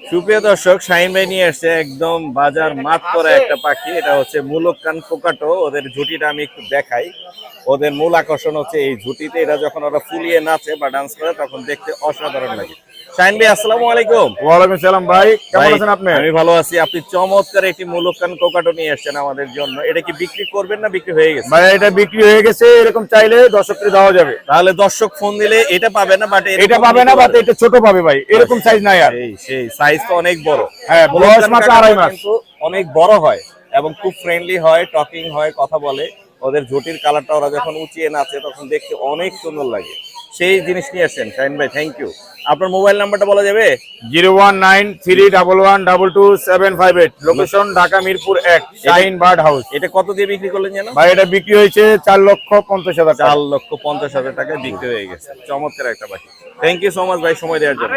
সুপ্রিয় দর্শক, শাহিন ভাই নিয়ে আসছে একদম বাজার মাত করা একটা পাখি। এটা হচ্ছে মূলক কান পোকাটো ওদের ঝুটিটা আমি একটু দেখাই। ওদের মূল আকর্ষণ হচ্ছে এই ঝুটিতে। এরা যখন ওরা ফুলিয়ে নাচে বা ডান্স করে, তখন দেখতে অসাধারণ লাগে। শাহিন ভাই আসসালামু আলাইকুম। ওয়ালাইকুম সালাম ভাই কেমন আছেন আপনি? আমি ভালো আছি। আপনি চমৎকার একটি কোকাটো নিয়ে আমাদের জন্য। এটা কি বিক্রি করবেন না বিক্রি হয়ে গেছে? ভাই এটা বিক্রি হয়ে গেছে এরকম চাইলে দর্শককে দেওয়া যাবে। তাহলে দর্শক ফোন দিলে এটা পাবে না বাট এটা পাবে না বাট এটা ছোট পাবে ভাই এরকম সাইজ নাই আর। সেই সেই সাইজ তো অনেক বড়। হ্যাঁ বয়স মাত্র আড়াই মাস। কিন্তু অনেক বড় হয় এবং খুব ফ্রেন্ডলি হয় টকিং হয় কথা বলে। ওদের ঝুটির কালারটা ওরা যখন উঁচিয়ে নাচে তখন দেখতে অনেক সুন্দর লাগে। সেই জিনিস নিয়ে আসেন সাইন ভাই থ্যাংক ইউ আপনার মোবাইল নাম্বারটা বলা যাবে? Zero one nine three double one double two seven five eight. Location Dhaka Mirpur এক শাহিন বার্ড হাউস এটা কত দিয়ে বিক্রি করলেন জানো ভাই এটা বিক্রি হয়েছে চার লক্ষ পঞ্চাশ হাজার চার লক্ষ পঞ্চাশ হাজার টাকায় বিক্রি হয়ে গেছে। চমৎকার একটা বাকি থ্যাংক ইউ সো মাচ ভাই সময় দেওয়ার জন্য।